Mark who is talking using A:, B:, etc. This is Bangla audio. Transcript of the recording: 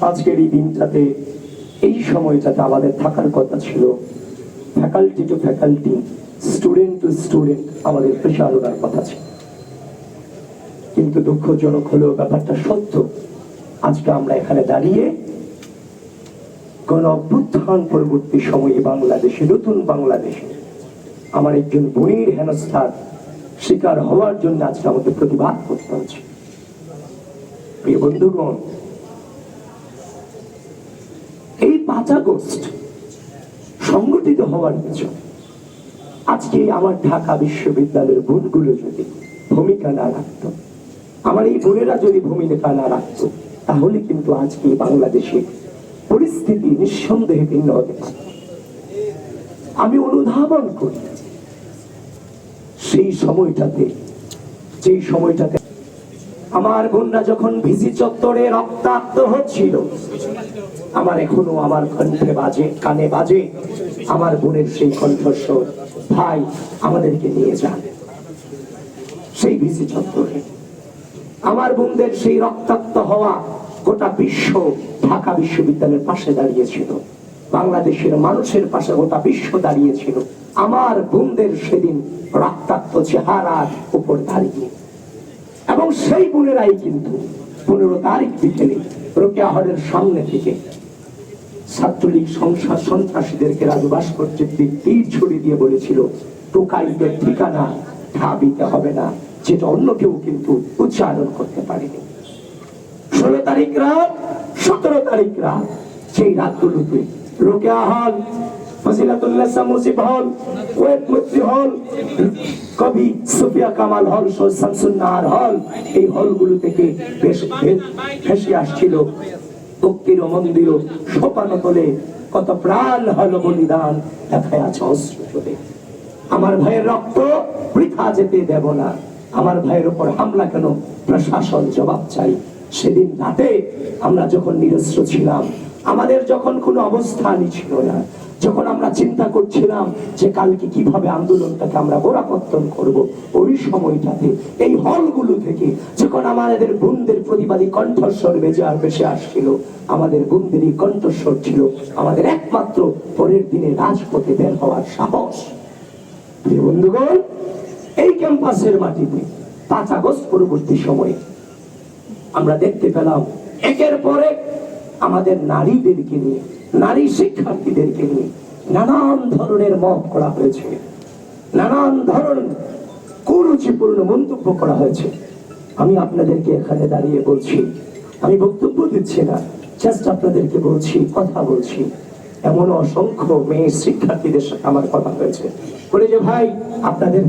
A: আজকের এই দিনটাতে, এই সময়টাতে আমাদের থাকার কথা ছিল faculty to faculty student to student আমাদের প্রচারণার কথা ছিল। কিন্তু দুঃখজনক হলেও ব্যাপারটা সত্য, আজকে আমরা এখানে দাঁড়িয়ে কোন অভ্যুত্থান পরবর্তী সময়ে বাংলাদেশে, নতুন বাংলাদেশে, আমার একজন বোনের হেনস্থার শিকার হওয়ার জন্য আজকে আমাদের প্রতিবাদ করতে হচ্ছে। প্রিয় বন্ধুগণ এই পাঁচ আগস্ট সংগঠিত হওয়ার পিছনে আজকে আমার ঢাকা বিশ্ববিদ্যালয়ের বোনগুলো যদি ভূমিকা না রাখত, আমার এই বোনেরা যদি ভূমিকা না রাখত, তাহলে কিন্তু আজকে বাংলাদেশে পরিস্থিতি নিঃসন্দেহে ভিন্ন হতে আমি অনুধাবন করি, সেই সময়টাতে, যেই সময়টাতে আমার বোনরা যখন ভিজি চত্বরে রক্তাক্ত হচ্ছিল, আমার এখনও আমার কণ্ঠে বাজে, কানে বাজে, আমার বোনের সেই কণ্ঠস্বর, ভাই, আমাদেরকে নিয়ে যান। সেই ভিজি চত্বরে। আমার বোনদের সেই রক্তাক্ত হওয়া গোটা বিশ্ব, ঢাকা বিশ্ববিদ্যালয়ের পাশে দাঁড়িয়েছিল। বাংলাদেশের মানুষের পাশে গোটা বিশ্ব দাঁড়িয়েছিল। আমার বোনদের সেদিন রক্তাক্ত চেহারার উপর দাঁড়িয়ে। এবং সেই বোনেরাই কিন্তু পনেরো তারিখ বিকেলে রোকেয়াহরের সামনে থেকে ছাত্রলীগ সংসার সন্ত্রাসীদেরকে রাজু ভাস্কর্যের দিক তীর ছড়ি দিয়ে বলেছিল টোকাইদের ঠিকানা ঢাবিতে হবে না, যেটা অন্য কেউ কিন্তু উচ্চারণ করতে পারেনি। ষোলো তারিখ রাত, সতেরো তারিখ রাত, সেই রাতগুলোতে রোকেয়া হল হল থেকে আসছিল কত প্রাণ হলো বলিদান, দেখায় আছে অস্ত্র আমার ভাইয়ের রক্ত বৃথা যেতে দেব না। আমার ভাইয়ের উপর হামলা কেন? প্রশাসন জবাব চাই। সেদিন রাতে আমরা যখন নিরস্ত্র ছিলাম আমাদের যখন কোনো অবস্থানই ছিল না, যখন আমরা চিন্তা করছিলাম যে কালকে কীভাবে আন্দোলনটাকে আমরা গোড়াপত্তন করব, ওই সময়টাতে এই হলগুলো থেকে যখন আমাদের বোনদের প্রতিবাদী কণ্ঠস্বর বেজে আর বেশি আসছিল, আমাদের বোনদেরই কণ্ঠস্বর ছিল আমাদের একমাত্র পরের দিনে রাজপথে বের হওয়ার সাহস। বন্ধুগণ, এই ক্যাম্পাসের মাটিতে পাঁচ আগস্ট পরবর্তী সময়ে আমরা দেখতে পেলাম, একের পর আমাদের নারীদেরকে নিয়ে, নারী শিক্ষার্থীদেরকে নিয়ে নানান ধরনের মত করা হয়েছে। নানান ধরনের কুরুচিপূর্ণ মন্তব্য করা হয়েছে। আমি আপনাদেরকে এখানে দাঁড়িয়ে বলছি, আমি বক্তব্য দিচ্ছি না জাস্ট আপনাদেরকে বলছি, কথা বলছি। এমন অসংখ্য মেয়ে শিক্ষার্থীদের সাথে আমার কথা হয়েছে। বলে যে, ভাই, আপনাদের